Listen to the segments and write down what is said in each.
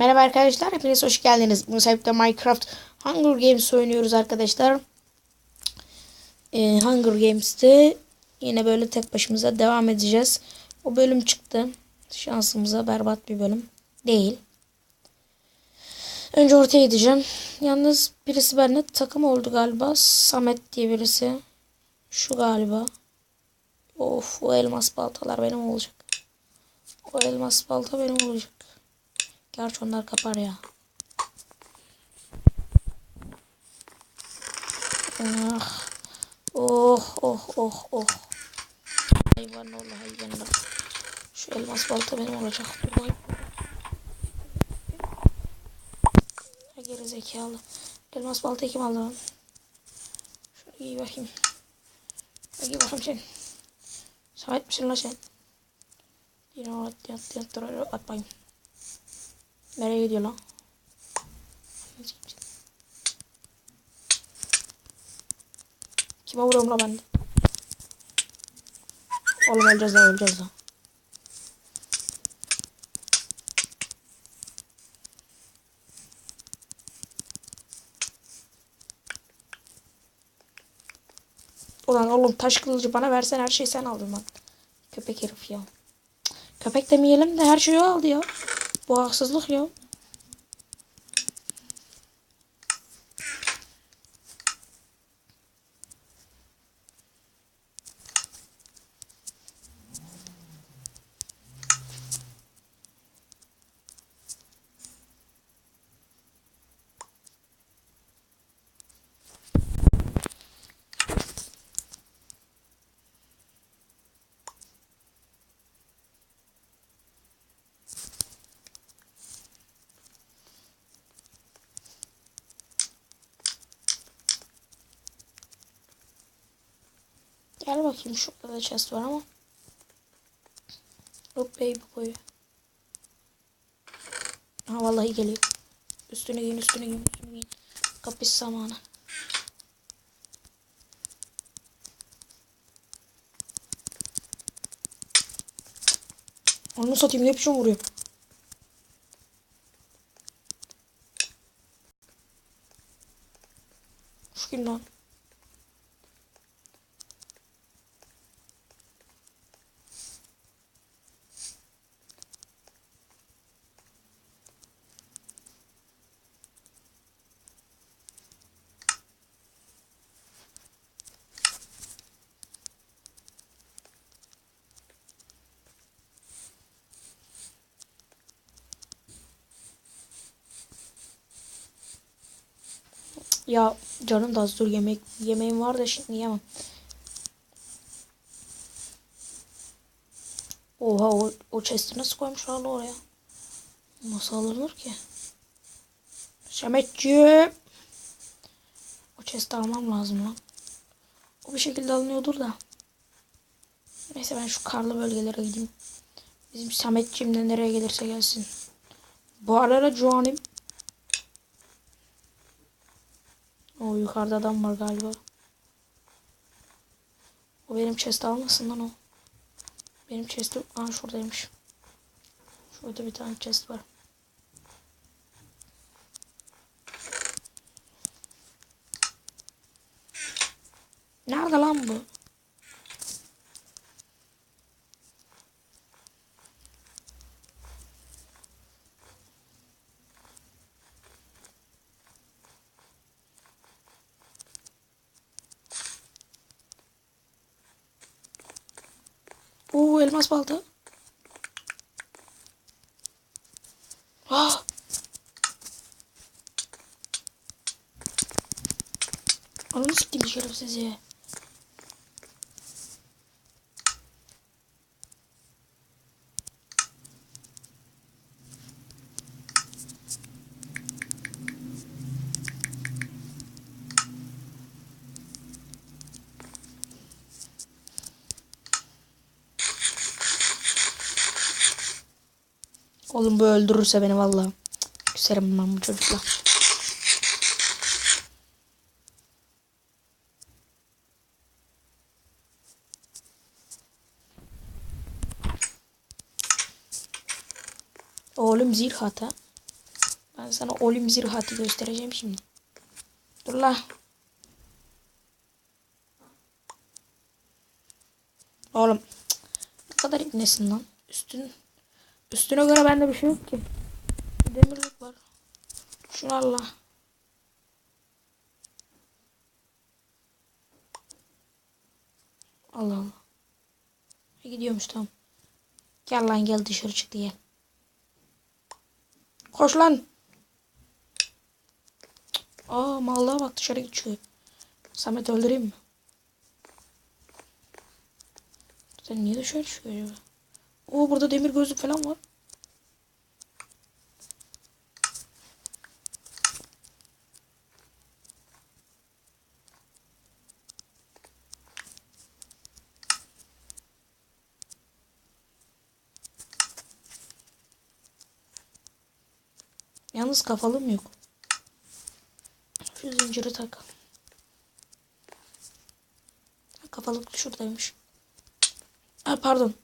Merhaba arkadaşlar, hepiniz hoş geldiniz. Bu sahipte Minecraft Hunger Games oynuyoruz arkadaşlar. Ee, Hunger Games'te yine böyle tek başımıza devam edeceğiz. O bölüm çıktı. Şansımıza berbat bir bölüm. Değil. Önce ortaya gideceğim. Yalnız birisi benimle takım oldu galiba. Samet diye birisi. Şu galiba. Of o elmas baltalar benim olacak. O elmas balta benim olacak. Gerçi onlar kapar ya. Ah. Oh oh oh oh. Hayvan oğlu hayvanlar. Şu elmas balta benim olacak. Vay. Geri zekalı. Elmas balta kim aldı lan? Şöyle giy bakayım. Giy bakayım sen. Samet misin lan sen? Yine at at at at at bakayım. Nereye gidiyor lan? Kime vuruyorum lan ben de? Oğlum öleceğiz lan öleceğiz lan. Ulan oğlum taş kılıcı bana versen her şeyi sen aldın lan. Köpek herif ya. Köpek demeyelim de her şeyi o aldı ya. Bu haksızlık ya. Gel bakayım şurada da chest var ama. Hop baby boy. Ha vallahi geliyor. Üstüne giyin üstüne giyin üstüne giyin. Kapış zamanı. Onu satayım ne biçim vuruyor. Şu kim lan? Ya canım da az dur yemek yemeğim var da şimdi yemem. Oha o, o chest'i nasıl koymuş hala oraya? Nasıl alınır ki? Şemetçi. O chest'i almam lazım lan. O bir şekilde alınıyordur da. Neyse ben şu karlı bölgelere gideyim. Bizim Sametciğim de nereye gelirse gelsin. Bu arada Joan'im. O yukarıda adam var galiba. O benim chest almasın lan o. Benim chest'im aa şuradaymış. Şurada bir tane chest var. Nerede lan bu? Oo elmas balta. Ah. Ananı siktim şerefsizi. Oğlum bu öldürürse beni vallahi. Küserim ben bu çocukla. Oğlum zil hata. Ben sana olim zirhatı göstereceğim şimdi. Dur la. Oğlum. Ne kadar ibnesin lan. Üstün. Üstüne göre bende bir şey yok ki. Demirlik var. Şunu al la. Allah Allah. E, Gidiyormuş tamam. Gel lan gel dışarı çıktı gel. Koş lan. Aa mallığa bak dışarı çıkıyor. Samet öldüreyim mi? Sen niye dışarı çıkıyor acaba? Oo burada demir gözlük falan var. Yalnız kafalım yok. Şu zinciri tak. Ha, Kafalık şuradaymış. Ha, pardon.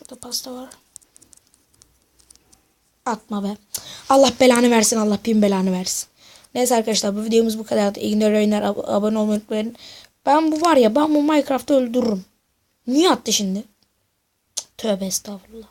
Şurada pasta var. Atma be. Allah belanı versin. Allah bin belanı versin. Neyse arkadaşlar bu videomuz bu kadardı. İyi günler oyunlar. Ab- abone olmayı unutmayın. Ben bu var ya ben bu Minecraft'ı öldürürüm. Niye attı şimdi? Tövbe estağfurullah.